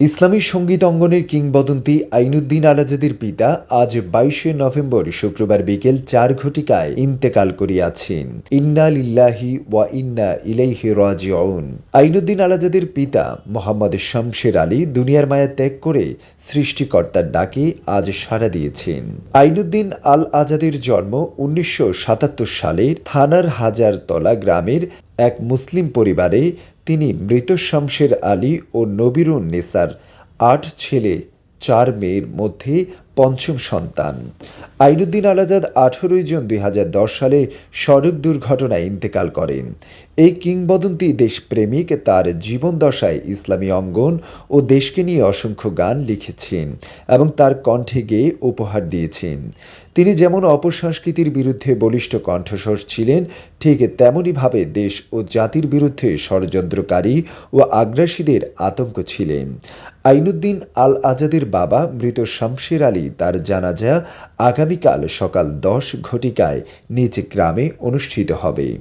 ইসলামী সংগীত অঙ্গনের কিংবদন্তি আইনুদ্দিন আলাজাদের পিতা আজ বাইশে নভেম্বর শুক্রবার বিকেল চার ঘটিকায় ইন্তেকাল করিয়াছেন। ইন্না লিল্লাহি ওয়া ইন্না ইলাইহি রাজিউন। আইনুদ্দিন আলাজাদের পিতা মোহাম্মদ শামশের আলী দুনিয়ার মায়া ত্যাগ করে সৃষ্টিকর্তার ডাকে আজ সাড়া দিয়েছেন। আইনুদ্দিন আল আজাদের জন্ম উনিশশো সাতাত্তর সালে থানার হাজারতলা গ্রামের এক মুসলিম পরিবারে তিনি মৃত শামশের আলী ও নবিরুন নেসার, আট ছেলে, চার মেয়ের মধ্যে পঞ্চম সন্তান। আইনুদ্দিন আলাজাদ আঠারোই জুন দুই হাজার দশ সালে সড়ক দুর্ঘটনায় ইন্তেকাল করেন। এই কিংবদন্তি দেশপ্রেমিক তার জীবন দশায় ইসলামী অঙ্গন ও দেশকে নিয়ে অসংখ্য গান লিখেছেন এবং তার কণ্ঠে গেয়ে উপহার দিয়েছেন। তিনি যেমন অপসংস্কৃতির বিরুদ্ধে বলিষ্ঠ কণ্ঠস্বর ছিলেন, ঠিক তেমনইভাবে দেশ ও জাতির বিরুদ্ধে ষড়যন্ত্রকারী ও আগ্রাসীদের আতঙ্ক ছিলেন। আইনুদ্দিন আল আজাদের বাবা মৃত শামশের আলী তার জানাজা আগামীকাল সকাল দশ ঘটিকায় নিজ গ্রামে অনুষ্ঠিত হবে।